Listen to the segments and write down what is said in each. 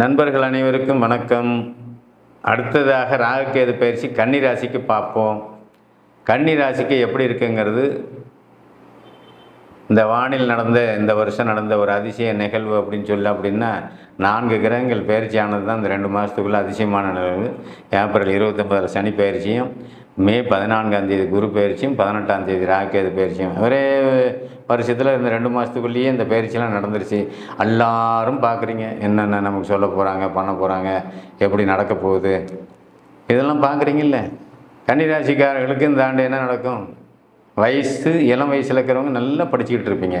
நண்பர்கள் அனைவருக்கும் வணக்கம். அடுத்ததாக ராகுக்கேது பயிற்சி கன்னி ராசிக்கு பார்ப்போம். கன்னி ராசிக்கு எப்படி இருக்குங்கிறது இந்த வானில் நடந்த இந்த வருஷம் நடந்த ஒரு அதிசய நிகழ்வு அப்படின்னு சொல்லி அப்படின்னா நான்கு கிரகங்கள் பயிற்சி ஆனது தான் இந்த ரெண்டு மாதத்துக்குள்ளே அதிசயமான நிகழ்வு. ஏப்ரல் இருபத்தொம்பதில் சனி பயிற்சியும் மே பதினான்காம் தேதி குரு பயிற்சியும் பதினெட்டாம் தேதி ராகேது பயிற்சியும். ஒரே வருஷத்தில் இந்த ரெண்டு மாதத்துக்குள்ளேயே இந்த பயிற்சியெல்லாம் நடந்துருச்சு. எல்லாரும் பார்க்குறீங்க என்னென்ன நமக்கு சொல்ல போகிறாங்க பண்ண போகிறாங்க எப்படி நடக்க போகுது. இதெல்லாம் பார்க்குறீங்கல்ல கன்னிராசிக்காரர்களுக்கு இந்த ஆண்டு என்ன நடக்கும்? வயசு இளம் வயசில் இருக்கிறவங்க நல்லா படிச்சுக்கிட்டு இருப்பீங்க.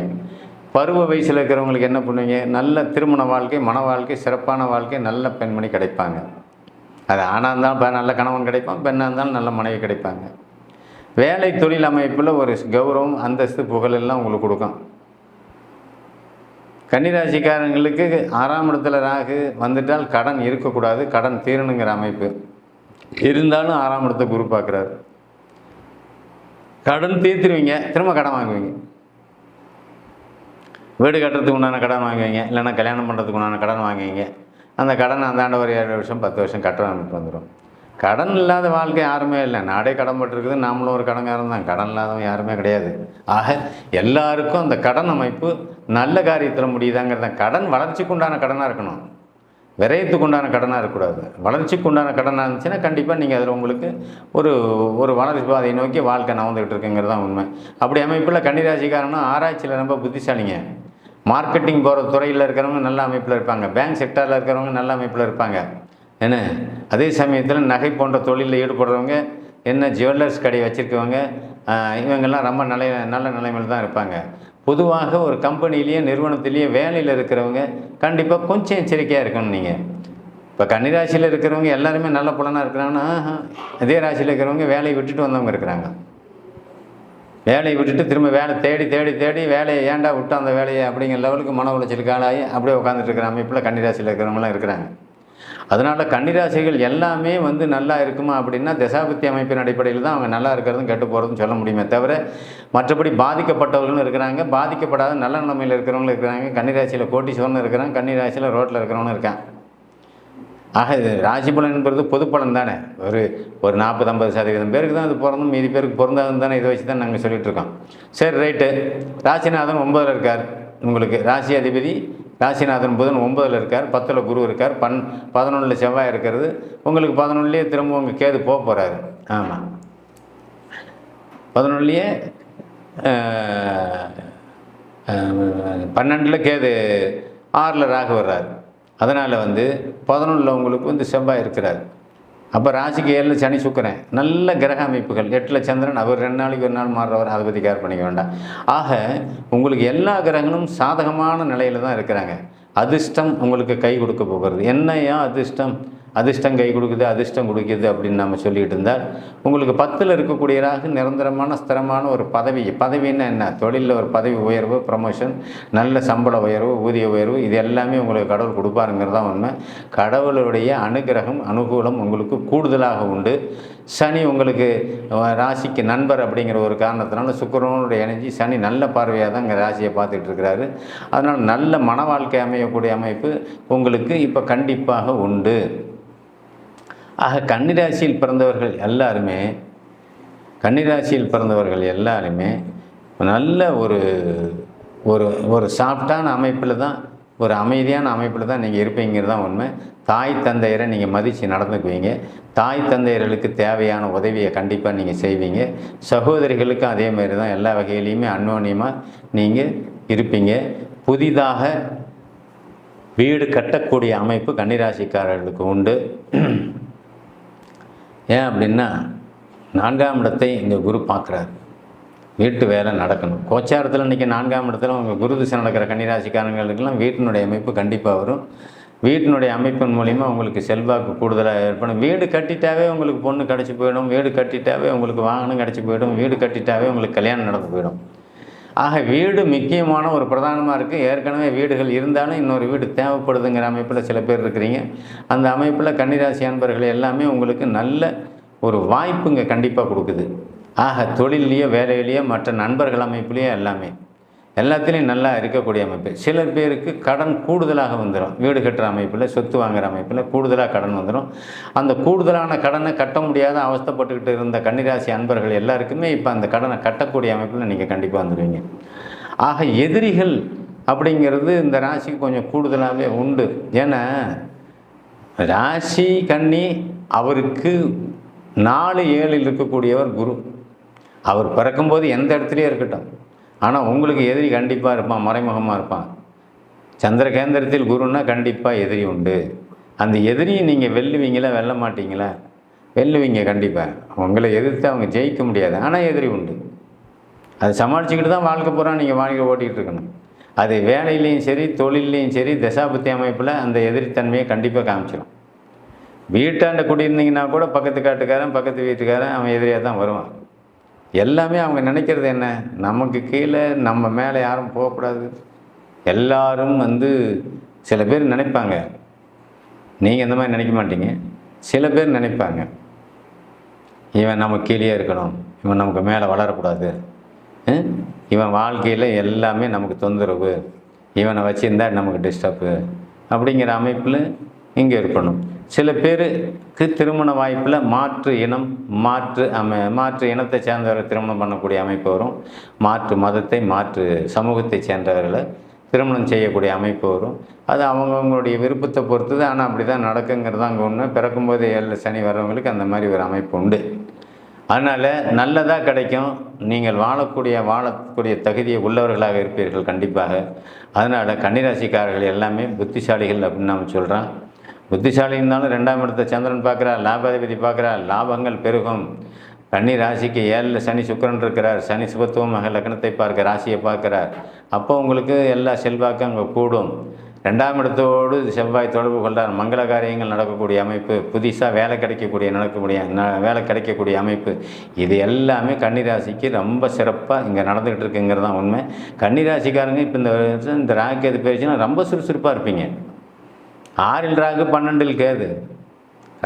பருவ வயசில் இருக்கிறவங்களுக்கு என்ன பண்ணுவீங்க? நல்ல திருமண வாழ்க்கை மன வாழ்க்கை சிறப்பான வாழ்க்கை நல்ல பெண்மணி கிடைப்பாங்க. அது ஆணாக இருந்தாலும் இப்போ நல்ல கணவன் கிடைப்பான் பெண்ணாக இருந்தாலும் நல்ல மனைவி கிடைப்பாங்க. வேலை தொழில் அமைப்பில் ஒரு கௌரவம் அந்தஸ்து புகழ் எல்லாம் உங்களுக்கு கொடுக்கும். கன்னிராசிக்காரங்களுக்கு ஆறாம் இடத்துல ராகு வந்துட்டால் கடன் இருக்கக்கூடாது கடன் தீரணுங்கிற அமைப்பு. இருந்தாலும் ஆறாம் இடத்தை குரு பார்க்குறாரு. கடன் தீர்த்துருவீங்க திரும்ப கடன் வாங்குவீங்க. வீடு கட்டுறதுக்கு உண்டான கடன் வாங்குவீங்க இல்லைன்னா கல்யாணம் பண்ணுறதுக்கு உண்டான கடன் வாங்குவீங்க. அந்த கடன் அந்தாண்ட ஒரு ஏழு வருஷம் பத்து வருஷம் கட்ட அமைப்பு வந்துடும் கடன் இல்லாத வாழ்க்கை யாருமே இல்லை. நாடே கடன் பட்டிருக்குது நாமளும் ஒரு கடன்காரன் தான். கடன் இல்லாதவன் யாருமே கிடையாது. ஆக எல்லாருக்கும் அந்த கடன் அமைப்பு நல்ல காரியத்தில் முடியுதாங்கிறது தான். கடன் வளர்ச்சிக்கு உண்டான கடனாக இருக்கணும். விரயத்துக்கு உண்டான கடனாக இருக்கக்கூடாது. வளர்ச்சிக்கு உண்டான கடனாக இருந்துச்சுன்னா கண்டிப்பாக நீங்கள் அதில் உங்களுக்கு ஒரு ஒரு வளர்ச்சி பாதையை நோக்கி வாழ்க்கை நவந்துக்கிட்டு இருக்குங்கிறது தான் உண்மை. அப்படி அமைப்பில் கன்னிராசிக்காரனும் ஆராய்ச்சியில் ரொம்ப புத்திசாலிங்க. மார்க்கெட்டிங் போகிற துறையில் இருக்கிறவங்க நல்ல அமைப்பில் இருப்பாங்க. பேங்க் செக்டாரில் இருக்கிறவங்க நல்ல அமைப்பில் இருப்பாங்க. என்ன? அதே சமயத்தில் நகை போன்ற தொழிலில் ஈடுபடுறவங்க என்ன ஜுவல்லர்ஸ் கடை வச்சுருக்கவங்க இவங்கெல்லாம் ரொம்ப நல்ல நல்ல நிலைமையில் தான் இருப்பாங்க. பொதுவாக ஒரு கம்பெனிலேயே நிறுவனத்திலேயே வேலையில் இருக்கிறவங்க கண்டிப்பாக கொஞ்சம் எச்சரிக்கையாக இருக்கணும் நீங்கள் இப்போ கன்னிராசியில் இருக்கிறவங்க எல்லாருமே நல்ல பலனாக இருக்கிறாங்கன்னா ஆஹா, அதே ராசியில் இருக்கிறவங்க வேலையை விட்டுட்டு வந்தவங்க இருக்கிறாங்க. வேலையை விட்டுட்டு திரும்ப வேலை தேடி தேடி தேடி வேலையை ஏன்டா விட்டு அந்த வேலையை அப்படிங்கிற லெவலுக்கு மன உளைச்சலுக்கு ஆளாகி அப்படியே உட்காந்துட்டு இருக்கிற அமைப்பில் கன்னிராசியில் இருக்கிறவங்களாம் இருக்கிறாங்க. அதனால் கன்னிராசிகள் எல்லாமே வந்து நல்லா இருக்குமா அப்படின்னா தசாபத்தி அமைப்பின் அடிப்படையில் தான் அவங்க நல்லா இருக்கிறதும் கெட்டு போகிறதும் சொல்ல முடியுமே தவிர மற்றபடி பாதிக்கப்பட்டவர்களும் இருக்கிறாங்க. பாதிக்கப்படாத நல்ல நிலைமையில் இருக்கிறவங்களும் இருக்கிறாங்க. கன்னிராசியில் கோட்டீஸ்வரனும் இருக்கிறாங்க கன்னிராசியில் ரோட்டில் இருக்கிறவங்களும் இருக்கான். ஆக இது ராசி பலன்கிறது என்பது பொது பலன் தானே. ஒரு ஒரு நாற்பது ஐம்பது சதவீதம் பேருக்கு தான் அது பிறந்தும் மீதி பேருக்கு பிறந்தாதுன்னு தானே இதை வச்சு தான் நாங்கள் சொல்லிகிட்ருக்கோம் சரி ரைட்டு. ராசிநாதன் ஒன்பதில் இருக்கார். உங்களுக்கு ராசி அதிபதி ராசிநாதன் புதன் ஒன்பதில் இருக்கார் பத்தில் குரு இருக்கார் பன் பதினொன்றில் செவ்வாய் இருக்கிறது. உங்களுக்கு பதினொன்றுலேயே திரும்ப உங்கள் கேது போக போகிறாரு ஆமாம் பதினொன்றுலேயே பன்னெண்டில் கேது ஆறில் ராகு வர்றாரு. அதனால் வந்து பதினொன்றில் உங்களுக்கு வந்து செவ்வாய் இருக்கிறார். அப்போ ராசிக்கு ஏழில் சனி சுக்கரன். நல்ல கிரக அமைப்புகள். எட்டில் சந்திரன் அவர் ரெண்டு நாளைக்கு ஒரு நாள் மாறுறவர் அதை பற்றி கேர் பண்ணிக்க வேண்டாம். ஆக உங்களுக்கு எல்லா கிரகங்களும் சாதகமான நிலையில் தான் இருக்கிறாங்க. அதிர்ஷ்டம் உங்களுக்கு கை கொடுக்க போகிறது. என்னையா அதிர்ஷ்டம்? அதிர்ஷ்டம் கை கொடுக்குது அதிர்ஷ்டம் கொடுக்குது அப்படின்னு நம்ம சொல்லிட்டு இருந்தால் உங்களுக்கு பத்தில் இருக்கக்கூடியதாக நிரந்தரமான ஸ்திரமான ஒரு பதவி. பதவின்னா என்ன தொழிலில் ஒரு பதவி உயர்வு ப்ரமோஷன் நல்ல சம்பள உயர்வு ஊதிய உயர்வு இது எல்லாமே உங்களுக்கு கடவுள் கொடுப்பாருங்கிறது தான் உண்மை. கடவுளுடைய அனுகிரகம் அனுகூலம் உங்களுக்கு கூடுதலாக உண்டு. சனி உங்களுக்கு ராசிக்கு நண்பர் அப்படிங்கிற ஒரு காரணத்தினால சுக்கரனுடைய இணைஞ்சி சனி நல்ல பார்வையாக தான் இங்கே ராசியை பார்த்துட்டு இருக்கிறாரு. அதனால் நல்ல மன வாழ்க்கை அமையக்கூடிய அமைப்பு உங்களுக்கு இப்போ கண்டிப்பாக உண்டு. ஆக கன்னிராசியில் பிறந்தவர்கள் எல்லாருமே கன்னிராசியில் பிறந்தவர்கள் எல்லாருமே நல்ல ஒரு ஒரு ஒரு சாஃப்டான அமைப்பில் தான் ஒரு அமைதியான அமைப்பில் தான் நீங்கள் இருப்பீங்கிறது தான் உண்மை. தாய் தந்தையரை நீங்கள் மதித்து நடந்துக்குவீங்க. தாய் தந்தையர்களுக்கு தேவையான உதவியை கண்டிப்பாக நீங்கள் செய்வீங்க. சகோதரிகளுக்கும் அதே மாதிரி தான் எல்லா வகையிலையுமே அன்னோன்யமாக நீங்கள் இருப்பீங்க. புதிதாக வீடு கட்டக்கூடிய அமைப்பு கன்னிராசிக்காரர்களுக்கு உண்டு. ஏன் அப்படின்னா நான்காம் இடத்தை இங்கே குரு பார்க்குறாரு. வீட்டு வேலை நடக்கணும். கோச்சாரத்தில் இன்றைக்கி நான்காம் இடத்துல உங்கள் குரு திசை நடக்கிற கன்னிராசிக்காரங்களுக்கெல்லாம் வீட்டினுடைய அமைப்பு கண்டிப்பாக வரும். வீட்டினுடைய அமைப்பின் மூலிமா உங்களுக்கு செல்வாக்கு கூடுதலாக ஏற்படும். வீடு கட்டிட்டாவே உங்களுக்கு பொண்ணு கிடச்சி போயிடும். வீடு கட்டிட்டாவே உங்களுக்கு வாகனம் கிடச்சி போயிடும். வீடு கட்டிட்டாவே உங்களுக்கு கல்யாணம் நடந்து போயிடும். ஆக வீடு முக்கியமான ஒரு பிரதானமாக இருக்குது ஏற்கனவே வீடுகள் இருந்தாலும் இன்னொரு வீடு தேவைப்படுதுங்கிற அமைப்பில் சில பேர் இருக்கிறீங்க. அந்த அமைப்பில் கன்னிராசி அன்பர்கள் எல்லாமே உங்களுக்கு நல்ல ஒரு வாய்ப்புங்க கண்டிப்பாக கொடுக்குது. ஆக தொழிலையோ வேலையிலையோ மற்ற நண்பர்கள் அமைப்புலேயோ எல்லாமே. எல்லாத்துலேயும் நல்லா இருக்கக்கூடிய அமைப்பு. சில பேருக்கு கடன் கூடுதலாக வந்துடும் வீடு கட்டுற அமைப்பில் சொத்து வாங்குகிற அமைப்பில் கூடுதலாக கடன் வந்துடும் அந்த கூடுதலான கடனை கட்ட முடியாத அவஸ்தைப்பட்டுக்கிட்டு இருந்த கன்னிராசி அன்பர்கள் எல்லாருக்குமே இப்போ அந்த கடனை கட்டக்கூடிய அமைப்பில் நீங்கள் கண்டிப்பாக வந்துடுவீங்க ஆக எதிரிகள் அப்படிங்கிறது இந்த ராசிக்கு கொஞ்சம் கூடுதலாகவே உண்டு. ஏன்னா ராசி கண்ணி அவருக்கு நாலு ஏழில் இருக்கக்கூடியவர் குரு. அவர் பிறக்கும்போது எந்த இடத்துலையே இருக்கட்டும். ஆனால் உங்களுக்கு எதிரி கண்டிப்பாக இருப்பான் மறைமுகமாக இருப்பான். சந்திரகேந்திரத்தில் குருன்னா கண்டிப்பாக எதிரி உண்டு. அந்த எதிரியை நீங்கள் வெல்லுவீங்களா வெல்ல மாட்டீங்களா? வெல்லுவீங்க கண்டிப்பாக உங்களை எதிர்த்து அவங்க ஜெயிக்க முடியாது ஆனால் எதிரி உண்டு. அதை சமாளிச்சுக்கிட்டு தான் வாழ்க்கை பூரா நீங்கள் வாழ்க்கை ஓட்டிகிட்டு இருக்கணும். அது வேலையிலையும் சரி தொழிலையும் சரி தசாபுத்தி அமைப்பில் அந்த எதிரித்தன்மையை கண்டிப்பாக காமிச்சிடும் வீட்டாண்ட குடியிருந்தீங்கன்னா கூட பக்கத்து காட்டுக்காரன் பக்கத்து வீட்டுக்காரன் அவன் எதிரியாக தான் வருவான். எல்லாமே அவங்க நினைக்கிறது என்ன? நமக்கு கீழே நம்ம மேலே யாரும் போகக்கூடாது. எல்லாரும் வந்து சில பேர் நினைப்பாங்க. நீங்கள் இந்த மாதிரி நினைக்க மாட்டீங்க. சில பேர் நினைப்பாங்க. இவன் நம்ம கீழே இருக்கணும். இவன் நமக்கு மேலே வளரக்கூடாது. இவன் வாழ்க்கையில் எல்லாமே நமக்கு தொந்தரவு. இவனை வச்சுருந்தா நமக்கு டிஸ்டர்பு அப்படிங்கிற அமைப்பில் இங்கே இருக்கணும். சில பேருக்கு திருமண வாய்ப்பில் மாற்று இனம் மாற்று அமை மாற்று இனத்தை சேர்ந்தவரை திருமணம் பண்ணக்கூடிய அமைப்பு வரும். மாற்று மதத்தை மாற்று சமூகத்தை சேர்ந்தவர்களை திருமணம் செய்யக்கூடிய அமைப்பு வரும். அது அவங்கவுங்களுடைய விருப்பத்தை பொறுத்தது. ஆனால் அப்படி தான் நடக்குங்கிறது அங்கே ஒன்று பிறக்கும்போது ஏழு சனி வர்றவங்களுக்கு அந்த மாதிரி ஒரு அமைப்பு உண்டு. அதனால் நல்லதாக கிடைக்கும். நீங்கள் வாழக்கூடிய வாழக்கூடிய தகுதியை உள்ளவர்களாக இருப்பீர்கள் கண்டிப்பாக. அதனால் கன்னிராசிக்காரர்கள் எல்லாமே புத்திசாலிகள் அப்படின்னு நம்ம சொல்கிறோம் புத்திசாலி இருந்தாலும் ரெண்டாம் இடத்தை சந்திரன் பார்க்குறார் லாபாதிபதி பார்க்குறார் லாபங்கள் பெருகும். கன்னி ராசிக்கு ஏழில் சனி சுக்கரன் இருக்கிறார். சனி சுபத்துவமாக லக்னத்தை பார்க்க ராசியை பார்க்குறார். அப்போ உங்களுக்கு எல்லா செல்வாக்கும் அங்கே கூடும். ரெண்டாம் இடத்தோடு செவ்வாய் தொடர்பு கொண்டார். மங்கள காரியங்கள் நடக்கக்கூடிய அமைப்பு புதுசாக வேலை கிடைக்கக்கூடிய நடக்கக்கூடிய வேலை கிடைக்கக்கூடிய அமைப்பு. இது எல்லாமே கன்னிராசிக்கு ரொம்ப சிறப்பாக இங்கே நடந்துக்கிட்டு இருக்குங்கிறது தான் உண்மை கன்னிராசிக்காரங்க இப்போ இந்த இந்த ராகு எது போயிடுச்சுன்னா ரொம்ப சுறுசுறுப்பாக இருப்பீங்க. ஆறில் ராகு பன்னெண்டில் கேது.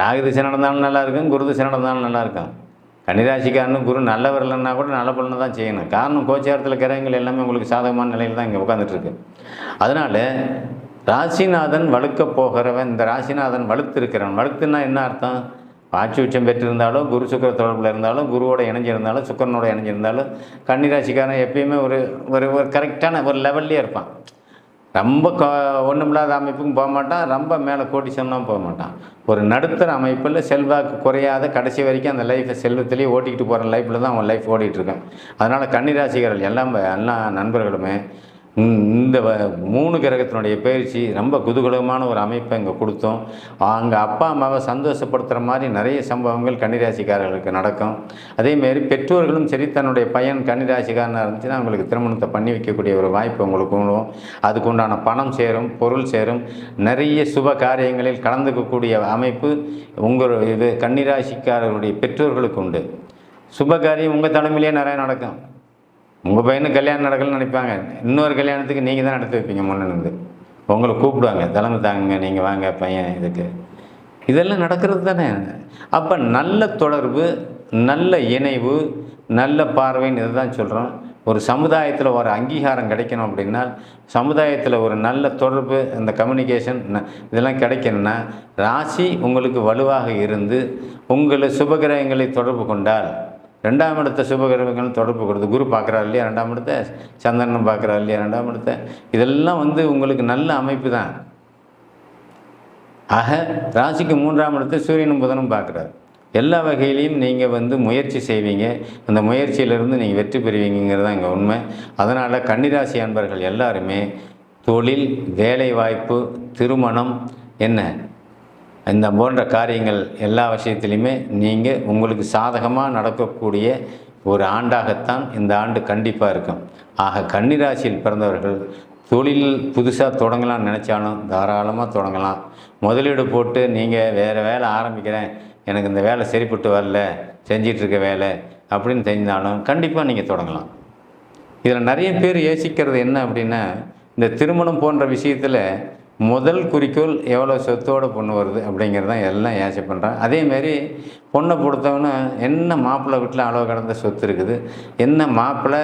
ராகு திசை நடந்தாலும் நல்லாயிருக்கும் குரு திசை நடந்தாலும் நல்லா இருக்கும் குரு நல்லவர் இல்லைன்னா கூட நல்ல பலனை தான் செய்யணும். காரணம் கோச்சாரத்தில் கிரகங்கள் எல்லாமே உங்களுக்கு சாதகமான நிலையில் தான் இங்கே உட்காந்துட்ருக்கு அதனால் ராசிநாதன் வலுக்க போகிறவன் இந்த ராசிநாதன் வலுத்திருக்கிறவன். வலுத்துன்னா என்ன அர்த்தம்? ஆட்சி உச்சம் பெற்றிருந்தாலோ குரு சுக்கர தொடர்பில் இருந்தாலும் குருவோட இணைஞ்சிருந்தாலும் சுக்கரனோட இணைஞ்சிருந்தாலும் கன்னிராசிக்காரன் எப்பயுமே ஒரு ஒரு ஒரு கரெக்டான ஒரு லெவல்லே இருப்பான். ரொம்ப க ஒன்றுமில்லாத அமைப்புக்கும் போக மாட்டான். ரொம்ப மேலே கோட்டிசம்லாம் போக மாட்டான். ஒரு நடுத்தர அமைப்பில் செல்வாக்கு குறையாத கடைசி வரைக்கும் அந்த லைஃப்பை செல்வத்திலேயே ஓட்டிக்கிட்டு போகிற லைஃப்பில் தான் அவன் லைஃப் ஓடிட்டுருக்கான் அதனால் கன்னிராசிகர்கள் எல்லாம் எல்லா நண்பர்களுமே இந்த வ- மூணு கிரகத்தினுடைய பயிற்சி ரொம்ப குதூகலமான ஒரு அமைப்பை இங்கே கொடுத்தோம். அங்கே அப்பா அம்மாவை சந்தோஷப்படுத்துகிற மாதிரி நிறைய சம்பவங்கள் கன்னிராசிக்காரர்களுக்கு நடக்கும். அதேமாரி பெற்றோர்களும் சரி தன்னுடைய பையன் கன்னிராசிக்காரனாக இருந்துச்சுன்னா அவங்களுக்கு திருமணத்தை பண்ணி வைக்கக்கூடிய ஒரு வாய்ப்பு உங்களுக்கு உண்டும் அதுக்கு உண்டான பணம் சேரும் பொருள் சேரும். நிறைய சுப காரியங்களில் கலந்துக்கக்கூடிய அமைப்பு உங்கள் இது கன்னிராசிக்காரர்களுடைய பெற்றோர்களுக்கு உண்டு. சுப காரியம் உங்கள் தலைமையிலேயே நிறைய நடக்கும். உங்கள் பையனுக்கு கல்யாணம் நடக்கலன்னு நினைப்பாங்க. இன்னொரு கல்யாணத்துக்கு நீங்கள் தான் நடத்தி வைப்பீங்க முன்னிருந்து உங்களை கூப்பிடுவாங்க தலைமை தாங்க நீங்கள் வாங்க பையன் இதுக்கு. இதெல்லாம் நடக்கிறது தானே. அப்போ நல்ல தொடர்பு நல்ல இணைவு நல்ல பார்வைன்னு இதை தான் சொல்கிறோம் ஒரு சமுதாயத்தில் ஒரு அங்கீகாரம் கிடைக்கணும் அப்படின்னா சமுதாயத்தில் ஒரு நல்ல தொடர்பு அந்த கம்யூனிகேஷன் இதெல்லாம் கிடைக்கணும்னா ராசி உங்களுக்கு வலுவாக இருந்து உங்களை சுபகிரகங்களை தொடர்பு கொண்டால் ரெண்டாம் இடத்த சுபகிரகங்கள் தொடர்பு கொடுத்து குரு பார்க்குறாரு இல்லையா ரெண்டாம் இடத்த? சந்திரனும் பார்க்குறாரு இல்லையா ரெண்டாம் இடத்த? இதெல்லாம் வந்து உங்களுக்கு நல்ல அமைப்பு தான். ஆக ராசிக்கு மூன்றாம் இடத்த சூரியனும் புதனும் பார்க்குறாரு. எல்லா வகையிலையும் நீங்கள் வந்து முயற்சி செய்வீங்க. அந்த முயற்சியிலிருந்து நீங்கள் வெற்றி பெறுவீங்கிறது தான் இங்கே உண்மை. அதனால் கன்னிராசி அன்பர்கள் எல்லாருமே தொழில் வேலைவாய்ப்பு திருமணம் என்ன? இந்த போன்ற காரியங்கள் எல்லா விஷயத்துலையுமே நீங்கள் உங்களுக்கு சாதகமாக நடக்கக்கூடிய ஒரு ஆண்டாகத்தான் இந்த ஆண்டு கண்டிப்பாக இருக்கும். ஆக கன்னிராசியில் பிறந்தவர்கள் தொழில் புதுசாக தொடங்கலாம்னு நினச்சாலும் தாராளமாக தொடங்கலாம். முதலீடு போட்டு நீங்கள் வேறு வேலை ஆரம்பிக்கிறேன் எனக்கு இந்த வேலை சரிப்பட்டு வரல செஞ்சிட்ருக்க வேலை அப்படின்னு தெரிஞ்சாலும் கண்டிப்பாக நீங்கள் தொடங்கலாம். இதில் நிறைய பேர் யோசிக்கிறது என்ன அப்படின்னா இந்த திருமணம் போன்ற விஷயத்தில் முதல் குறிக்கோள் எவ்வளோ சொத்தோட பொண்ணு வருது அப்படிங்கிறது தான் எல்லாம் ஏசி பண்ணுறான். அதேமாரி பொண்ணை பொறுத்தவொன்னே என்ன மாப்பிள்ளை வீட்டில் அளவு கடந்த சொத்து இருக்குது? என்ன மாப்பிள்ளை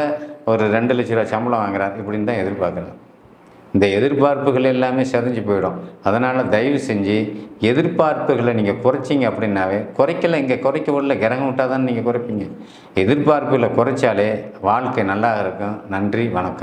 ஒரு ரெண்டு லட்ச ரூபா சம்பளம் வாங்குறார் இப்படின்னு தான் எதிர்பார்க்குறாரு இந்த எதிர்பார்ப்புகள் எல்லாமே செதஞ்சு போயிடும். அதனால் தயவு செஞ்சு எதிர்பார்ப்புகளை நீங்கள் குறைச்சிங்க அப்படின்னாவே குறைக்கல இங்கே குறைக்க உள்ள கிரகம் விட்டால் தான் நீங்கள் குறைப்பீங்க. எதிர்பார்ப்புகளை குறைச்சாலே வாழ்க்கை நல்லா இருக்கும் நன்றி வணக்கம்.